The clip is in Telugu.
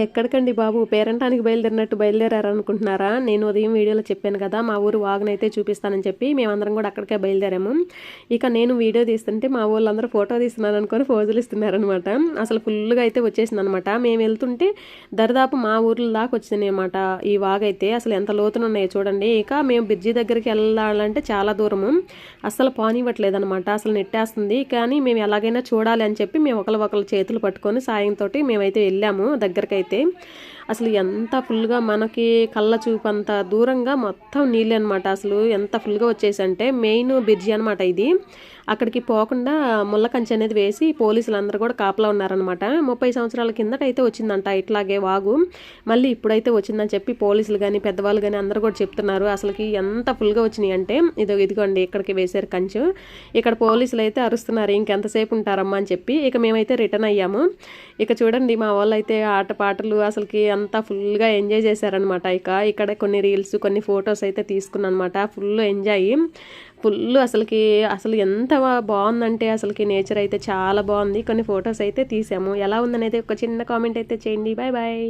ఎక్కడికండి బాబు? పేరంటానికి బయలుదేరినట్టు బయలుదేరారనుకుంటున్నారా? నేను ఉదయం వీడియోలో చెప్పాను కదా మా ఊరు వాగునైతే చూపిస్తానని చెప్పి మేమందరం కూడా అక్కడికే బయలుదేరాము. ఇక నేను వీడియో తీస్తుంటే మా వాళ్ళందరూ ఫోటో తీస్తున్నాను అనుకొని ఫోజులు ఇస్తున్నారనమాట. అసలు ఫుల్గా అయితే వచ్చేసింది అనమాట మేము వెళ్తుంటే దరిదాపు మా ఊర్ల దాకా వచ్చింది అనమాట ఈ వాగైతే. అసలు ఎంత లోతున ఉన్నాయో చూడండి. ఇక మేము బ్రిడ్జి దగ్గరికి వెళ్ళాలంటే చాలా దూరము. అసలు పానివ్వట్లేదనమాట. అసలు నెట్టేస్తుంది. కానీ మేము ఎలాగైనా చూడాలి అని చెప్పి మేము ఒకరి ఒకరి చేతులు పట్టుకొని సాయంతో మేమైతే వెళ్ళాము దగ్గరికి అయితే అసలు ఎంత ఫుల్గా మనకి కళ్ళ చూపు అంత దూరంగా మొత్తం నీళ్ళు అనమాట అసలు ఎంత ఫుల్గా వచ్చేసి అంటే మెయిన్ బ్రిడ్జి అనమాట ఇది. అక్కడికి పోకుండా ముళ్ళ కంచె అనేది వేసి పోలీసులు అందరూ కూడా కాపలా ఉన్నారనమాట ముప్పై సంవత్సరాల కిందట అయితే వచ్చిందంట ఇట్లాగే వాగు. మళ్ళీ ఇప్పుడైతే వచ్చిందని చెప్పి పోలీసులు కానీ పెద్దవాళ్ళు కానీ అందరూ కూడా చెప్తున్నారు. అసలుకి ఎంత ఫుల్గా వచ్చినాయి అంటే ఇదో ఇదిగోండి ఇక్కడికి వేశారు కంచె. ఇక్కడ పోలీసులు అయితే అరుస్తున్నారు. ఇంకెంతసేపు ఉంటారమ్మా అని చెప్పి ఇక మేమైతే రిటర్న్ అయ్యాము. ఇక చూడండి మా వాళ్ళు అయితే ఆట పాటలు అసలుకి అంతా ఫుల్గా ఎంజాయ్ చేశారనమాట. ఇక ఇక్కడ కొన్ని రీల్స్ కొన్ని ఫొటోస్ అయితే తీసుకున్నానమాట. Full enjoy. ఫుల్ అసలుకి అసలు ఎంత బాగుందంటే అసలుకి నేచర్ అయితే చాలా బాగుంది. కొన్ని ఫొటోస్ అయితే తీసాము. ఎలా ఉందనేది ఒక చిన్న కామెంట్ అయితే చేయండి. Bye bye.